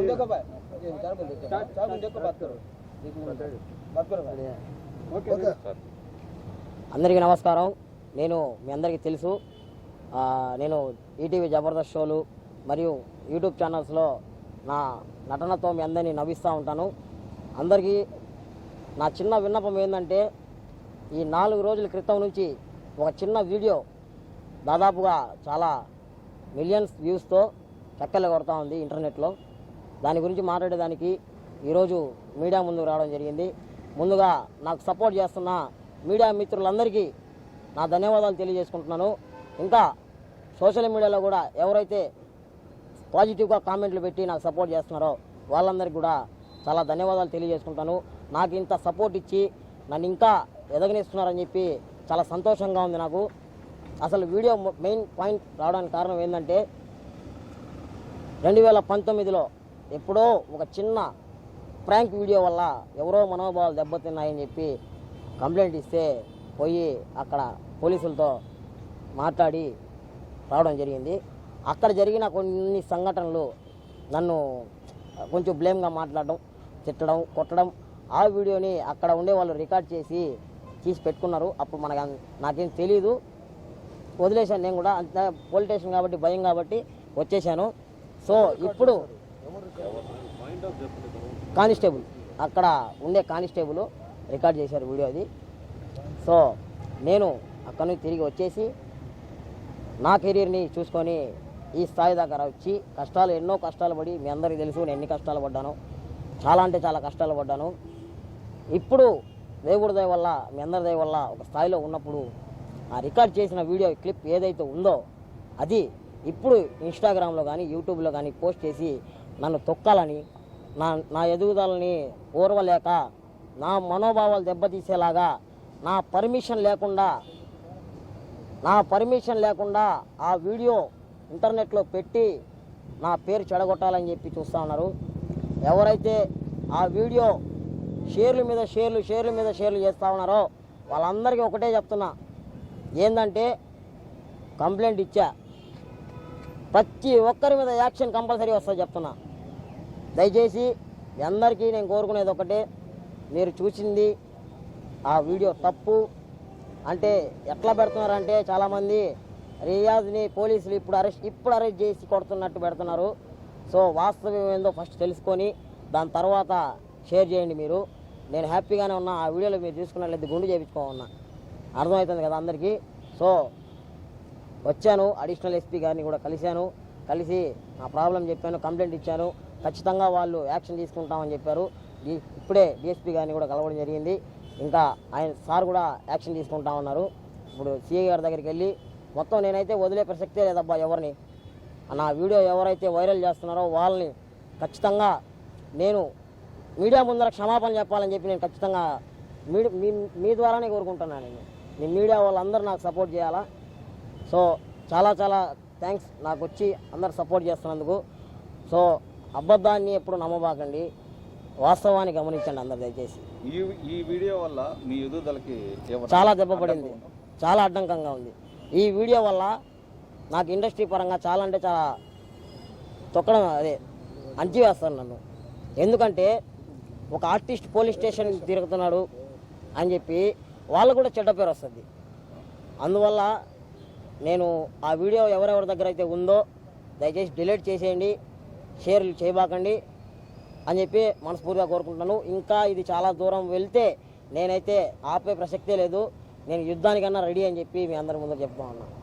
देखो भाई ये चार बंदे थे। चार बंदे को बात करो बात करो भाई ఓకే అందరికీ నమస్కారం నేను మీ అందరికీ తెలుసు ఆ, నేను ఈటీవీ జబర్దస్త్ షోలు మరియు యూట్యూబ్ ఛానల్స్లో నా నటనతో మీ అందరినీ నవ్విస్తూ ఉంటాను అందరికీ నా చిన్న విన్నపం ఏంటంటే ఈ నాలుగు రోజుల క్రితం నుంచి ఒక చిన్న వీడియో దాదాపుగా చాలా మిలియన్స్ వ్యూస్తో చక్కలు కొడతా ఉంది ఇంటర్నెట్లో దాని గురించి మాట్లాడేదానికి ఈరోజు మీడియా ముందుకు రావడం జరిగింది. ముందుగా నాకు సపోర్ట్ చేస్తున్న మీడియా మిత్రులందరికీ నా ధన్యవాదాలు తెలియజేసుకుంటున్నాను. ఇంకా సోషల్ మీడియాలో కూడా ఎవరైతే పాజిటివ్గా కామెంట్లు పెట్టి నాకు సపోర్ట్ చేస్తున్నారో వాళ్ళందరికీ కూడా చాలా ధన్యవాదాలు తెలియజేసుకుంటాను. నాకు ఇంత సపోర్ట్ ఇచ్చి నన్ను ఇంకా ఎదగనిస్తున్నారని చెప్పి చాలా సంతోషంగా ఉంది నాకు. అసలు వీడియో మెయిన్ పాయింట్ రావడానికి కారణం ఏంటంటే రెండు వేల పంతొమ్మిదిలో ఎప్పుడో ఒక చిన్న ప్రాంక్ వీడియో వల్ల ఎవరో మనోభావాలు దెబ్బతిన్నాయని చెప్పి కంప్లైంట్ ఇస్తే పోయి అక్కడ పోలీసులతో మాట్లాడి రావడం జరిగింది. అక్కడ జరిగిన కొన్ని సంఘటనలు నన్ను కొంచెం బ్లేమ్గా మాట్లాడడం తిట్టడం కొట్టడం ఆ వీడియోని అక్కడ ఉండే వాళ్ళు రికార్డ్ చేసి తీసి పెట్టుకున్నారు. అప్పుడు మనకు నాకేం తెలీదు. వదిలేశాను నేను కూడా. అంత పోలీస్ స్టేషన్ కాబట్టి భయం కాబట్టి వచ్చేసాను సో ఇప్పుడు కానిస్టేబుల్. అక్కడ ఉండే కానిస్టేబుల్ రికార్డ్ చేశారు వీడియో అది. సో నేను అక్కడ నుంచి తిరిగి వచ్చేసి నా కెరీర్ని చూసుకొని ఈ స్థాయి దాకా వచ్చి కష్టాలు ఎన్నో కష్టాలు పడి మీ అందరికీ తెలుసు నేను ఎన్ని కష్టాలు పడ్డాను. చాలా అంటే చాలా కష్టాలు పడ్డాను. ఇప్పుడు దేవుడి దయ వల్ల మీ అందరి దయ వల్ల ఒక స్థాయిలో ఉన్నప్పుడు ఆ రికార్డ్ చేసిన వీడియో క్లిప్ ఏదైతే ఉందో అది ఇప్పుడు ఇన్స్టాగ్రామ్లో కానీ యూట్యూబ్లో కానీ పోస్ట్ చేసి నన్ను తొక్కాలని నా నా ఎదుగుదలని ఓర్వలేక నా మనోభావాలు దెబ్బతీసేలాగా నా పర్మిషన్ లేకుండా నా పర్మిషన్ లేకుండా ఆ వీడియో ఇంటర్నెట్లో పెట్టి నా పేరు చెడగొట్టాలని చెప్పి చూస్తూ ఉన్నారు. ఎవరైతే ఆ వీడియో షేర్ల మీద షేర్లు షేర్ల మీద షేర్లు చేస్తూ ఉన్నారో వాళ్ళందరికీ ఒకటే చెప్తున్నా. ఏంటంటే కంప్లైంట్ ఇచ్చా. ప్రతి ఒక్కరి మీద యాక్షన్ కంపల్సరీ వస్తుంది చెప్తున్నా. దయచేసి మీ అందరికీ నేను కోరుకునేది ఒకటే మీరు చూసింది ఆ వీడియో తప్పు. అంటే ఎట్లా పెడుతున్నారంటే చాలామంది రియాజ్ని పోలీసులు ఇప్పుడు అరెస్ట్ ఇప్పుడు అరెస్ట్ చేసి కొడుతున్నట్టు పెడుతున్నారు. సో వాస్తవం ఏందో ఫస్ట్ తెలుసుకొని దాని తర్వాత షేర్ చేయండి మీరు. నేను హ్యాపీగానే ఉన్నా ఆ వీడియోలో మీరు చూసుకున్నట్లయితే గుండు చేయించుకోమన్నా అర్థమవుతుంది కదా అందరికీ? సో వచ్చాను అడిషనల్ ఎస్పీ గారిని కూడా కలిశాను. కలిసి నా ప్రాబ్లం చెప్పాను కంప్లైంట్ ఇచ్చాను. ఖచ్చితంగా వాళ్ళు యాక్షన్ తీసుకుంటామని చెప్పారు. ఇప్పుడే డిఎస్పీ గారిని కూడా కలవడం జరిగింది. ఇంకా ఆయన సార్ కూడా యాక్షన్ తీసుకుంటామన్నారు. ఇప్పుడు సిఐ గారి దగ్గరికి వెళ్ళి మొత్తం నేనైతే వదిలే ప్రసక్తే లేదబ్బా ఎవరిని. నా వీడియో ఎవరైతే వైరల్ చేస్తున్నారో వాళ్ళని ఖచ్చితంగా నేను మీడియా ముందర క్షమాపణ చెప్పాలని చెప్పి నేను ఖచ్చితంగా మీ మీ మీ ద్వారానే కోరుకుంటున్నాను నేను. మీ మీడియా వాళ్ళందరూ నాకు సపోర్ట్ చేయాలా? సో చాలా చాలా థ్యాంక్స్ నాకు వచ్చి అందరు సపోర్ట్ చేస్తున్నందుకు. సో అబద్ధాన్ని ఎప్పుడు నమ్మబాకండి. వాస్తవాన్ని గమనించండి అందరు దయచేసి. ఈ ఈ వీడియో వల్ల మీ ఎదుగుదలకి చాలా దెబ్బ పడింది. చాలా అడ్డంకంగా ఉంది. ఈ వీడియో వల్ల నాకు ఇండస్ట్రీ పరంగా చాలా అంటే చాలా తొక్కడం అదే అంచివేస్తారు నన్ను. ఎందుకంటే ఒక ఆర్టిస్ట్ పోలీస్ స్టేషన్ తిరుగుతున్నాడు అని చెప్పి వాళ్ళకు కూడా చెడ్డ పేరు వస్తుంది. అందువల్ల నేను ఆ వీడియో ఎవరెవరి దగ్గర అయితే ఉందో దయచేసి డిలీట్ చేసేయండి షేర్లు చేయబాకండి అని చెప్పి మనస్ఫూర్తిగా కోరుకుంటున్నాను. ఇంకా ఇది చాలా దూరం వెళ్తే నేనైతే ఆపే ప్రసక్తే లేదు. నేను యుద్ధానికన్నా రెడీ అని చెప్పి మీ అందరి ముందు చెప్తా ఉన్నాను